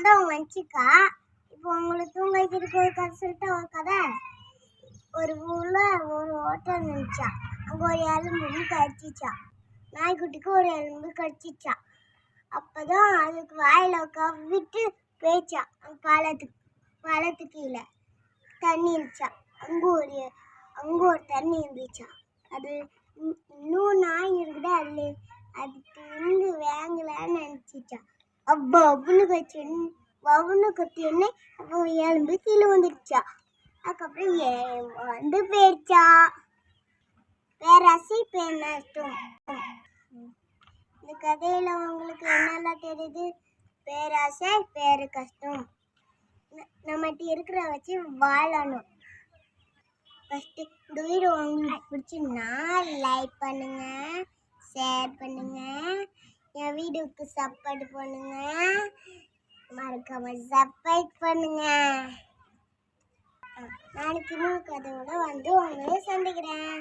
சாயந்தரம் வந்துச்சுக்கா இப்போ உங்களை தூங்க வைக்கிறதுக்கு ஒரு கதை சொல்லிட்டு ஒரு கதை? ஒரு ஊரில் ஒரு ஹோட்டல் இருந்துச்சா. அங்கே ஒரு எலும்பு கடிச்சிச்சா. நாய்க்குட்டிக்கு ஒரு எலும்பு கடிச்சிச்சா. அப்பதான் அதுக்கு வாயில் கவ்விட்டு போயிச்சா. பழத்துக்கு பழத்து கீழே தண்ணி இருந்துச்சா. அங்கே ஒரு அங்கே ஒரு தண்ணி இருந்துச்சா. அது இன்னும் நாய் இருக்குது அதுல. அது தின்னு வேங்கலான்னு நினச்சிச்சான் அப்பா அப்புன்னு கட்சி வவுன்னு கத்தியுடனே அப்போ எலும்பு கீழே வந்துடுச்சா அதுக்கப்புறம் வந்து போயிடுச்சா பேராசை பேர் இந்த கதையில் உங்களுக்கு என்னெல்லாம் தெரியுது? பேராசை பேரு கஷ்டம். நம்மகிட்ட இருக்கிற வச்சு வாழணும். ஃபஸ்ட்டு இந்த வீடியோ உங்களுக்கு பிடிச்சிருந்தா லைக் பண்ணுங்கள் ஷேர் பண்ணுங்கள் வீடியோக்கு சப்போர்ட் பண்ணுங்க. மறக்காம சப்போர்ட் பண்ணுங்க. நாளைக்கு இன்னொரு கதையோட வந்து உங்களை சந்திக்கிறேன்.